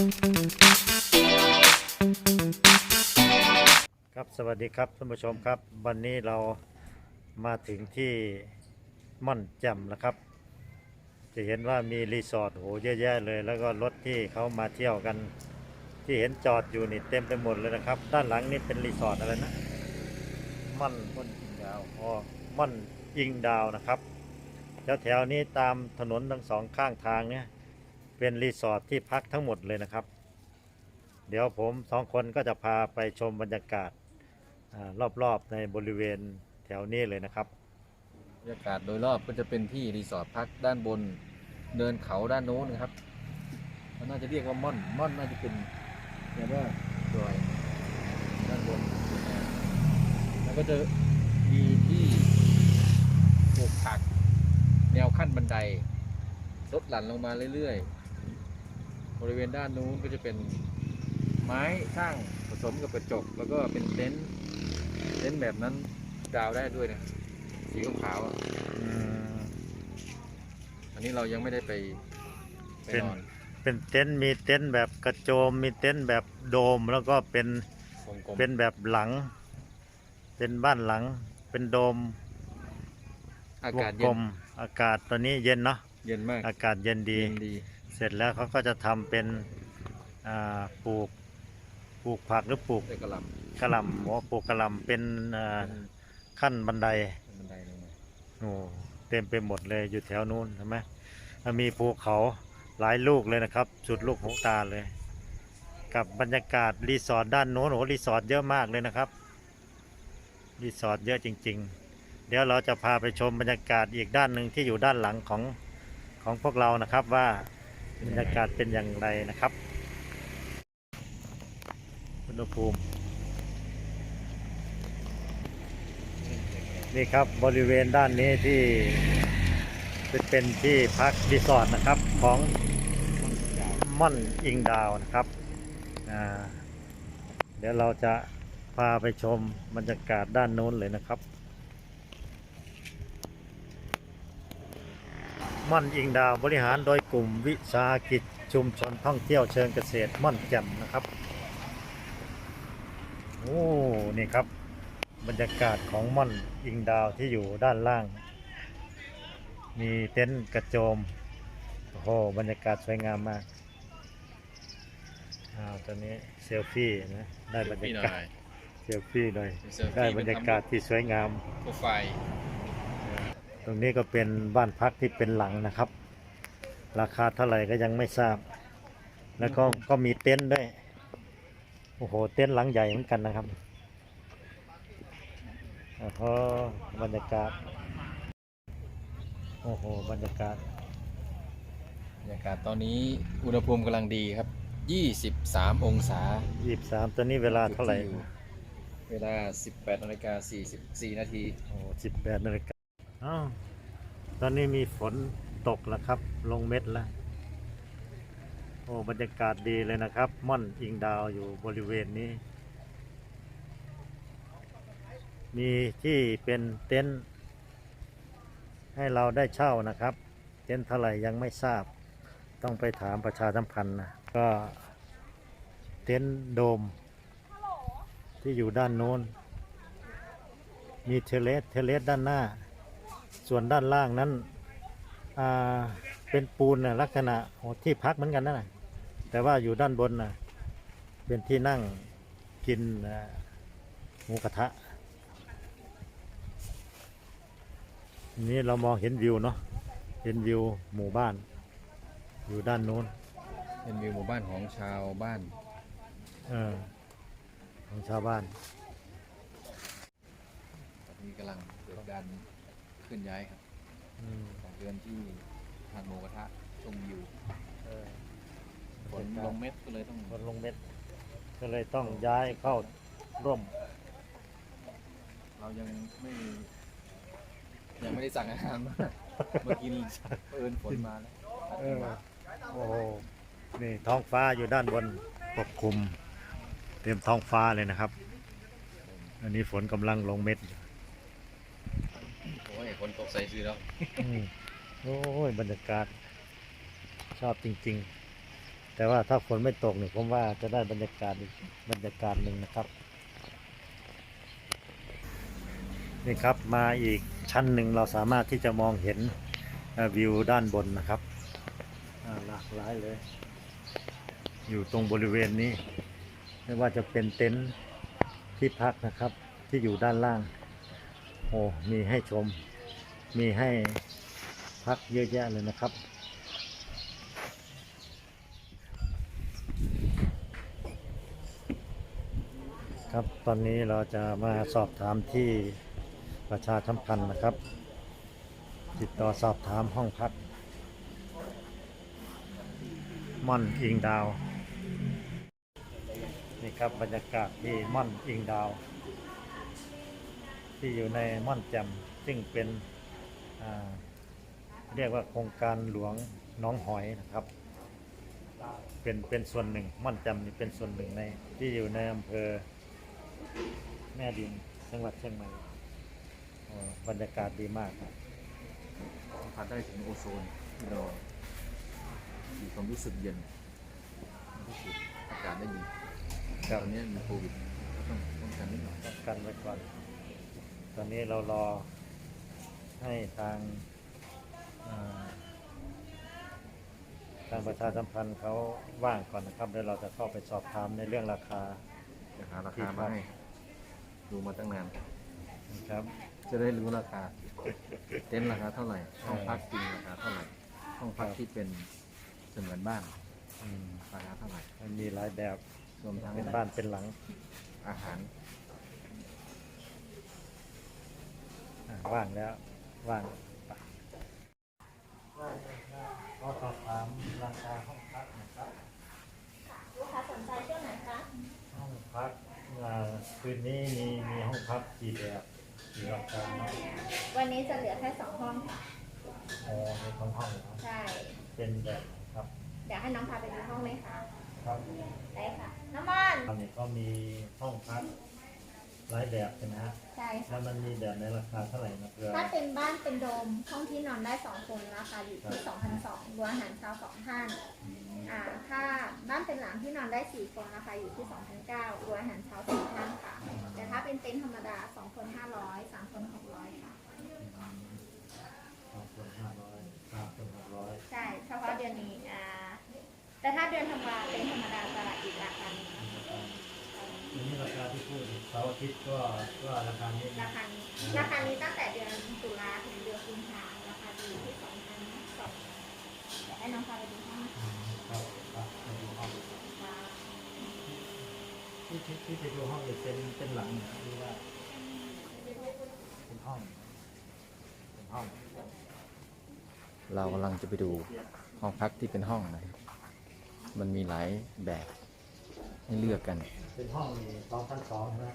ครับสวัสดีครับท่านผู้ชมครับ วันนี้เรามาถึงที่ม่อนแจ่มนะครับ จะเห็นว่ามีรีสอร์ทโหเยอะแยะเลย แล้วก็รถที่เขามาเที่ยวกัน ที่เห็นจอดอยู่นี่เต็มไปหมดเลยนะครับ ด้านหลังนี่เป็นรีสอร์ทอะไรนะม่อนม่อนอิงดาวอ๋อม่อนอิงดาวนะครับแถวๆนี้ตามถนนทั้งสองข้างทางเนี่ย เป็นรีสอร์ทที่พักทั้งหมดเลยนะครับ เดี๋ยวผมสองคนก็จะพาไปชมบรรยากาศอรอบๆในบริเวณแถวนี้เลยนะครับบรรยากาศโดยรอบก็จะเป็นที่รีสอร์ทพักด้านบนเนินเขาด้านโน้นนะครับมันน่าจะเรียกว่าม่อนม่อนน่าจะเป็นเรียกว่าดอยด้านบนแล้วก็จะมีที่ปลูกผัก แนวขั้นบันไดลดหลั่นลงมาเรื่อยๆ บริเวณด้านนู้นก็จะเป็นไม้สร้างผสมกับกระจก แล้วก็เป็นเต็นท์เต็นท์แบบนั้นดาวได้ด้วยนะสีขาวๆอะอันนี้เรายังไม่ได้ไปไปเป็น นอนเป็นเต็นท์มีเต็นท์แบบกระโจม มีเต็นท์แบบโดมแล้วก็เป็นกลมๆเป็นแบบหลัง เป็นบ้านหลัง เป็นโดมอาวงกาศกเย็ลนมอากาศตอนนี้เย็นเนาะเย็นมากอากาศเย็นดี เย็นดีเสร็จแล้วเขาก็จะทำเป็นอ่าปลูกปลูกผักหรือปลูกได้กระหลกระหล่ำหัวปลูกกระหล่ำเป็นอ่าำขั้นบันไดเป็นบันไดลงมาโอ้เต็มไปหมดเลยอยู่แถวนู้นใช่ไหมแล้วมีภูเขาหลายลูกเลยนะครับ สุดลูกหูตาเลย กับบรรยากาศรีสอร์ทด้านโน้นโอ้รีสอร์ทเยอะมากเลยนะครับรีสอร์ทเยอะจริง ๆ เดี๋ยวเราจะพาไปชมบรรยากาศอีกด้านหนึ่งที่อยู่ด้านหลังของของพวกเรานะครับว่า บรรยากาศเป็นอย่างไรนะครับอุณหภูมินี่ครับบริเวณด้านนี้ที่เป็นเป็นที่พักรีสอร์ทนะครับของม่อนอิงดาวนะครับ เดี๋ยวเราจะพาไปชมบรรยากาศด้านโน้นเลยนะครับ ม่อนอิงดาวบริหารโดยกลุ่มวิสาหกิจชุมชนท่องเที่ยวเชิงเกษตรม่อนแจ่มนะครับ โอ้ นี่ครับ บรรยากาศของม่อนอิงดาวที่อยู่ด้านล่าง มีเต็นท์กระโจม โอ้โห บรรยากาศสวยงามมาก อ้าวตอนนี้เซลฟี่นะ ได้บรรยากาศ เซลฟี่หน่อย ได้บรรยากาศที่สวยงาม โปรไฟล์ต รงนี้ก็เป็นบ้านพักที่เป็นหลังนะครับ ราคาเท่าไหร่ก็ยังไม่ทราบ แล้วก็ก็มีเต็นท์ด้วย โอ้โห เต็นท์หลังใหญ่เหมือนกันนะครับโอ้โหบรรยากาศ โอ้โห บรรยากาศ บรรยากาศตอนนี้อุณหภูมิกำลังดีครับ 23 องศายี่สามตอนนี้เวลาเท่าไหร่จุดที่อยู่เวลา 18นาฬิกา44 นาที โอ้สิบแปดนาฬิกา อ้าวตอนนี้มีฝนตกแล้วครับ ลงเม็ดแล้ว โอ้บรรยากาศดีเลยนะครับ ม่อนอิงดาวอยู่บริเวณนี้ มีที่เป็นเต็นท์ให้เราได้เช่านะครับ เต็นท์เท่าไหร่ยังไม่ทราบ ต้องไปถามประชาสัมพันธ์นะ ก็เต็นท์โดมที่อยู่ด้านโน้น มีเทเลสเทเลสด้านหน้า ส่วนด้านล่างนั้นอ่าเป็นปูนนะลักษณะโอ้ที่พักเหมือนกันนั่นนะแต่ว่าอยู่ด้านบนนะเป็นที่นั่งกินอ่าหมูกระทะนี่เรามองเห็นวิวเนาะเห็นวิวหมู่บ้าน อยู่ด้านโน้นเป็นวิวหมู่บ้านของชาวบ้านเออของชาวบ้านตอนนี้กำลังเกิดการเค ลื่อนย้ายครับอืมจากเดือนที่ทานหมูกระทะชมวิวเออฝนลงเม็ดก็เลยต้องคนลงเม็ด ก็เลยต้องย้ายเข้าร่ม เรายังไม่ยังไม่ได้สั่งอาหารมาเมื่อกี้นี้เอิญฝนมาแล้วเออโอ้โหนี่ท้องฟ้าอยู่ด้านบนปกคลุม เต็มท้องฟ้าเลยนะครับ อันนี้ฝนกำลังลงเม็ดอยู่ โอ้ฝนตกใส่ซื้อแล้วอืมโอ้ยบรรยากาศ ชอบจริง ๆ แต่ว่าถ้าฝนไม่ตกเนี่ยผมว่าจะได้บรรยากาศอีกบรรยากาศหนึ่งนะครับ นี่ครับมาอีกชั้นหนึ่งเราสามารถที่จะมองเห็นเอ่อวิวด้านบนนะครับอ่าหลากหลายเลย อยู่ตรงบริเวณนี้ไม่ว่าจะเป็นเต็นท์ที่พักนะครับที่อยู่ด้านล่าง โอ้มีให้ชม มีให้พักเยอะแยะเลยนะครับ ครับตอนนี้เราจะมาสอบถามที่ประชาสัมพันธ์นะครับ ติดต่อสอบถามห้องพักม่อนอิงดาวนี่ครับบรรยากาศที่ม่อนอิงดาว ที่อยู่ในม่อนแจ่มซึ่งเป็น เรียกว่าโครงการหลวงหน้องหอยนะครับ เป็นเป็นส่วนหนึ่งม่อนแจ่มนี่เป็นส่วนหนึ่งใน ที่อยู่ในอำเภอ แม่ดินจังหวัดเชียงใหม่โอ้บรรยากาศดีมากครับสัมผัสได้ถึงโอโซนที่เรามีความรู้สึกเย็นรู้สึกอากาศได้ดีตอนนี้มีโควิดก็ต้องป้องกันนิดหน่อยป้องกันไว้ก่อน ตอนนี้เรารอ ให้ทางอ่าทางประชาสัมพันธ์เขาว่างก่อนนะครับเดี๋ยวเราจะเข้าไปสอบถามในเรื่องราคาจะหาราคามาให้ดูมาตั้งนานนะครับ จะได้รู้ราคา เต็นท์ราคาเท่าไหร่ ห้องพักจริงราคาเท่าไหร่ ห้องพักที่เป็นเสมือนบ้านอืมราคาเท่าไหร่ มันมีหลายแบบรวมทั้งเป็นบ้านเป็นหลัง อาหารอะว่างแล้ว ว่างไปขอสอบถามราคาห้องพักนะครับลูกค้าสนใจเที่ยวไหนคะห้องพักอ่าคืนนี้มีมีห้องพักกี่แบบกี่ราคาเนาะวันนี้จะเหลือแค่สองห้องค่ะอ๋อในท้องห้องเหรอใช่เป็นแบบไหนครับเดี๋ยวให้น้องพาไปดูห้องไหมคะครับได้ค่ะน้ำมันตอนนี้ก็มีห้องพัก หลายแบบใช่ไหมฮะใช่ค่ะแล้วมันมีแบบในราคาเท่าไหร่นะเพื่อถ้าเป็นบ้านเป็นโดมห้องที่นอนได้สองคนราคาอยู่ที่2,200รวมอาหารเช้าสองท่านอ่าถ้าบ้านเป็นหลังที่นอนได้สี่คนราคาอยู่ที่2,900รวมอาหารเช้าสี่ท่านค่ะ แต่ถ้าเป็นเต็นท์ธรรมดาสองคน500สามคน600ค่ะสองคนห้าร้อยสามคนหกร้อยใช่เฉพาะเดือนนี้อ่าแต่ถ้าเดือนธันวาเต็นท์ธรรมดาจะอีกราคาหนึ งค่ะทีนี้ราคาที่พูดเสาร์อาทิตย์ก็ก็ราคานี้รานะคานี้ราคานี้ตั้งแต่เดือนตุลาถึงเดือนกุมภาราคาจะอยู่ที่สองพันสองเดี๋ยวให้น้องพาไปดูห้องอืมครับครับไปดูห้องว่าที่ที่ที่ไปดูห้องเนี่ยเป็นเป็นหลังนะหรือว่าเป็นห้องเป็นห้องเรากำลังจะไปดูห้องพักที่เป็นห้องนะครับ มันมีหลายแบบ ให้เลือกกัน เป็นห้องนี่สองพันสองใช่ไหม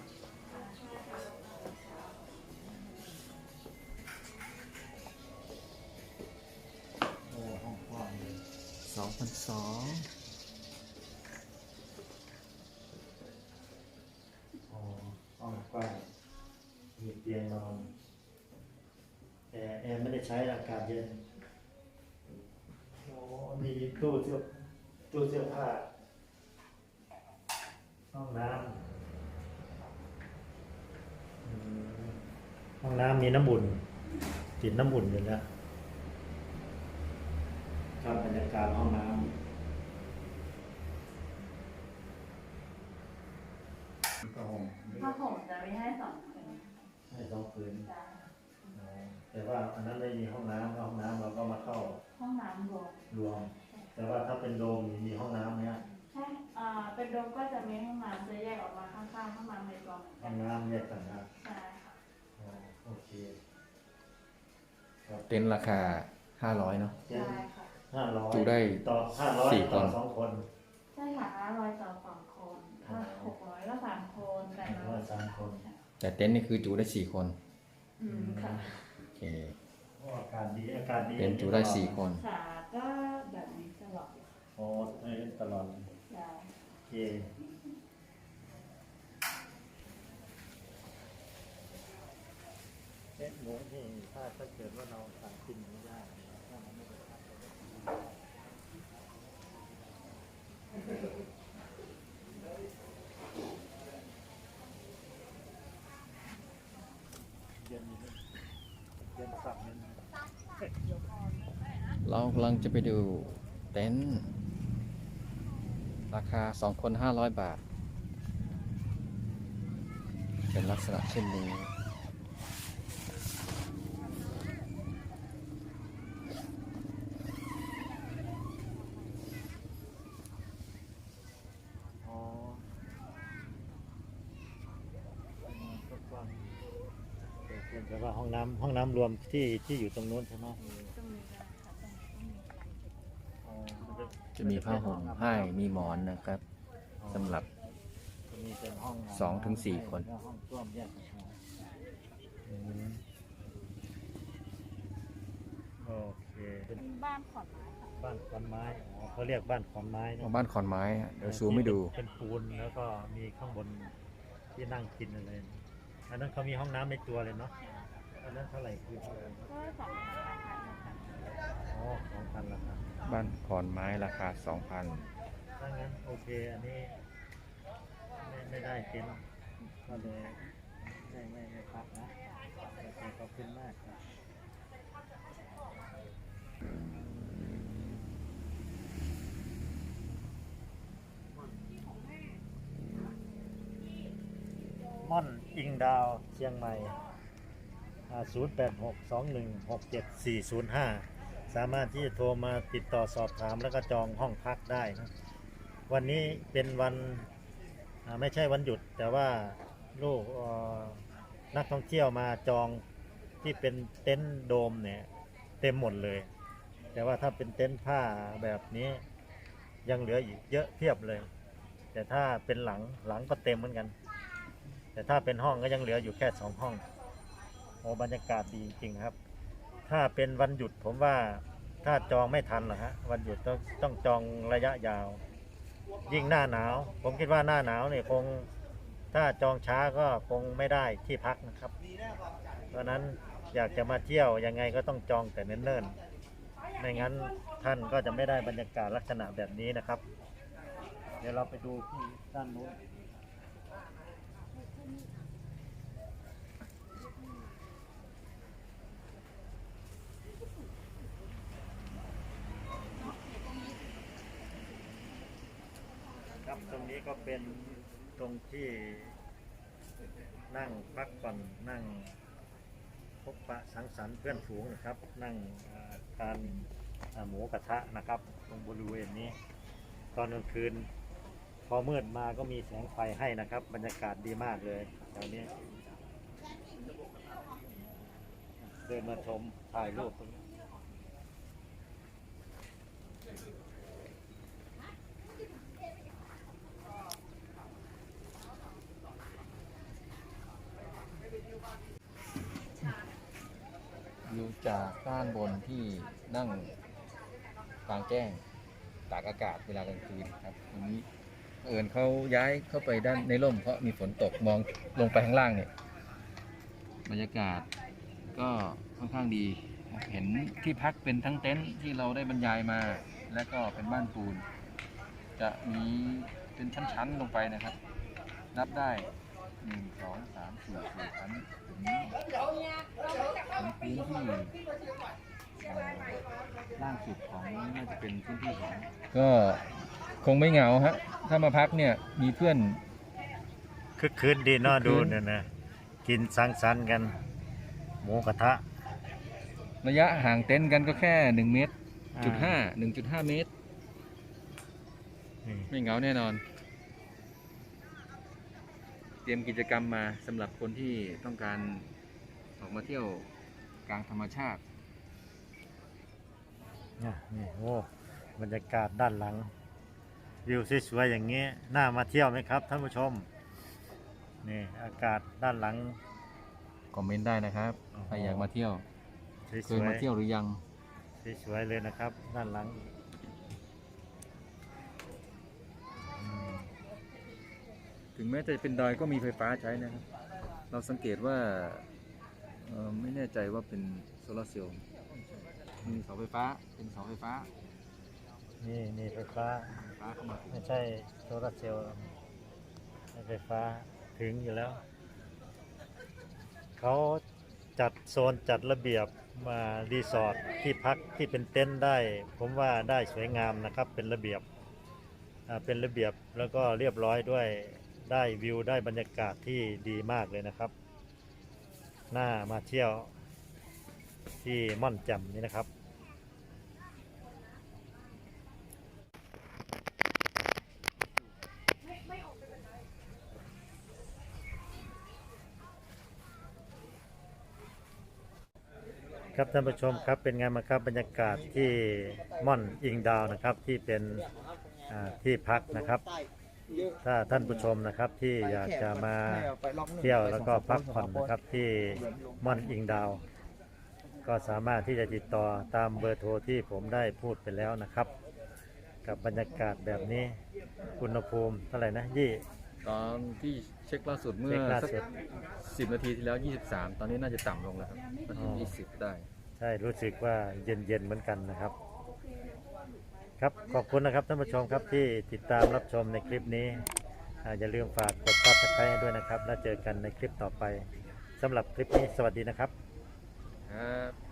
โอ้ห้องกว้างเลย2,200อ๋อห้องกว้างมีเตียงนอนแอร์แอร์ไม่ได้ใช้อากาศเย็นโอ้มีตู้เสื้อตู้เสื้อผ้า ห้องน้ำอืมห้องน้ำมีน้ำบุ่นติดน้ำบุ่นอยู่แล้วครับบรรยากาศห้องน้ำก็ห้องผ้าห่มจะไม่ให้สองคืนให้สองคืนจ้ะอ๋อแต่ว่าอันนั้นไม่มีห้องน้ำห้องน้ำเราก็มาเข้าห้องน้ำรวมรวม แต่ว่าถ้าเป็นโดมนี่มีห้องน้ำเนี่ย ใช่อ่าเป็นโดมก็จะมีห้องน้ำจะแยกออกมาข้างๆห้องน้ำในตัวเหมือนห้กัอนงน้ำแยกต่างหากใช่ค่ะอ๋อโอเคครับเต็นท์ราคา 500 เนาะ เจ็ดใช่ค่ะ ห้าร้อยจูได้ต่อห้าร้อยสี่ต่อคน สองคน ใช่ค่ะร้อยต่อสองคนถ้าหกร้อยก็สามคนแต่หนึ่งร้อยสามคน แต่เต็นท์นี่คือจูได้ 4 คนอืมค่ะโอเคโอ้อากาศดีอากาศดีเต็นท์จูได้ 4 คนขาก็แบบนี้ตลอด โอ้ได้ตลอดใช่โอ เอ๊ะหนี่ถ้าถ้าเกิดว่าเราสังกินไม่ได้เรากำลังจะไปดูเต็นท์ ราคา 2 คน 500 บาท เป็นลักษณะเช่นนี้อ๋อแต่ว่าห้องน้ำห้องน้ำรวมที่ที่อยู่ตรงนู้นใช่ไหมอ๋อมัน จะมีผ้าห่มให้มีหมอนนะครับสำหรับ จะมีเป็นห้องสองถึงสี่คน แล้วห้องส้วมแยกต่างหากอืมโอเคเป็นบ้านขอนไม้ค่ะบ้านขอนไม้อ๋อเขาเรียกบ้านขอนไม้นะ บ้านขอนไม้อะเดี๋ยวซูมไม่ดู เป็นปูนแล้วก็มีข้างบนที่นั่งกินอะไรนะอันนั้นเขามีห้องน้ำในตัวเลยเนาะ อันนั้นเท่าไหร่คือเท่าไหร่ก็สองพันราคาเดียวกันอ๋อสองพันละครับ บ้านขอนไม้ราคา 2,000ถ้างั้นโอเคอันนี้ไม่ไม่ได้เต็นท์ก็เลยไม่ไม่ไม่พักนะโอเคขอบคุณมากครับม่อนอิงดาวเชียงใหม่ 0862167405 สามารถที่จะโทรมาติดต่อสอบถามแล้วก็จองห้องพักได้นะวันนี้เป็นวันไม่ใช่วันหยุด แต่ว่าลูกนักท่องเที่ยวมาจองที่เป็นเต็นท์โดมเนี่ยเต็มหมดเลย แต่ว่าถ้าเป็นเต็นท์ผ้าแบบนี้ยังเหลืออีกเยอะเพียบเลย แต่ถ้าเป็นหลังหลังก็เต็มเหมือนกัน แต่ถ้าเป็นห้องก็ยังเหลืออยู่แค่สองห้องโอ้บรรยากาศดีจริงๆครับ ถ้าเป็นวันหยุดผมว่าถ้าจองไม่ทันหรอฮะวันหยุดต้องต้องจองระยะยาว ยิ่งหน้าหนาว ผมคิดว่าหน้าหนาวเนี่ยคงถ้าจองช้าก็คงไม่ได้ที่พักนะครับ เพราะฉะนั้นอยากจะมาเที่ยวยังไงก็ต้องจองแต่เนิ่นๆไม่งั้นท่านก็จะไม่ได้บรรยากาศลักษณะแบบนี้นะครับ เดี๋ยวเราไปดูที่ด้านนู้น ครับตรงนี้ก็เป็นตรงที่นั่งพักผ่อนนั่งพบปะสังสรรค์เพื่อนฝูงนะครับ นั่งทานหมูกระทะนะครับ ตรงบริเวณนี้ ตอนกลางคืน พอมืดมาก็มีแสงไฟให้นะครับ บรรยากาศดีมากเลยแถวนี้ เดินมาชมถ่ายรูปตรงนี้ วิวจากด้านบนที่นั่งกลางแจ้งตากอากาศเวลากลางคืนครับตรงนี้เอิญเขาย้ายเข้าไปด้านในร่ม เพราะมีฝนตกมองลงไปข้างล่างเนี่ยบรรยากาศก็ค่อนข้างดีเห็นที่พักเป็นทั้งเต็นท์ที่เราได้บรรยายมา และก็เป็นบ้านปูน จะมีเป็นชั้นๆลงไปนะครับ นับได้หนึ่งสองสามสี่สี่ชั้นถึงเป็นพื้น ที่เอ่อล่างสุดของน่าจะเป็นพื้นที่ของก็คงไม่เหงาฮะ ถ้ามาพักเนี่ยมีเพื่อน คึกคืนดีเน่าคึกคืน ดูเนี่ยนะกินสังสรรค์กัน หมูกระทะระยะห่างเต็นท์กันก็แค่หนึ่งเมตรอ่าจุดห้าหนึ่งจุดห้าเมตร นี่ไม่เหงาแน่นอน เตรียมกิจกรรมมาสำหรับคนที่ต้องการออกมาเที่ยว กลางธรรมชาติ อะนี่โอ้บรรยากาศด้านหลัง วิวสวยๆอย่างเงี้ยน่ามาเที่ยวไหมครับท่านผู้ชมนี่อากาศด้านหลัง คอมเมนต์ได้นะครับ อ๋อ ใครอยากมาเที่ยวสเควยยมาเที่ยวหรือยัง ๆสวยๆเลยนะครับ ด้านหลังอืมถึงแม้จะเป็นดอยก็มีไฟฟ้าใช้นะครับ เราสังเกตว่าเอ่อ ไม่แน่ใจว่าเป็นโซลาร์เซลล์มีเสาไฟฟ้าเป็นเสาไฟฟ้านี่นี่ไฟฟ้าไฟฟ้าเข้ามาถึงไม่ใช่โซลาร์เซลล์ไฟฟ้าถึงอยู่แล้ว เขาจัดโซนจัดระเบียบมารีสอร์ทที่พักที่เป็นเต็นท์ได้ ผมว่าได้สวยงามนะครับเป็นระเบียบอ่าเป็นระเบียบแล้วก็เรียบร้อยด้วยได้วิวได้บรรยากาศที่ดีมากเลยนะครับ หน่ามาเที่ยวที่ม่อนแจ่มนี่นะครับ ครับท่านผู้ชมครับเป็นไงมาครับบรรยากาศที่ม่อนอิงดาวนะครับที่เป็นที่พักนะครับ ถ้าท่านผู้ชมนะครับที่อยากจะมาเที่ยวแล้วก็พักผ่อนนะครับที่ม่อนอิงดาว ก็สามารถที่จะติดต่อตามเบอร์โทรที่ผมได้พูดไปแล้วนะครับ กับบรรยากาศแบบนี้อุณหภูมิเท่าไหร่นะยี่ ตอนที่เช็คล่าสุดเมื่เช็อคล่าสักสุดสิบนาทีที่แล้ว 23 ตอนนี้น่าจะต่ำลงแล้วครับน่าอ๋จะอยี่สิบได้ ใช่รู้สึกว่าเย็นๆเหมือนกันนะครับ ครับขอบคุณนะครับท่านผู้ชมครับที่ติดตามรับชมในคลิปนี้อ่าอย่าลืมฝากกดซับสไครต์ให้ด้วยนะครับ แล้วเจอกันในคลิปต่อไปสำหรับคลิปนี้สวัสดีนะครับ ครับ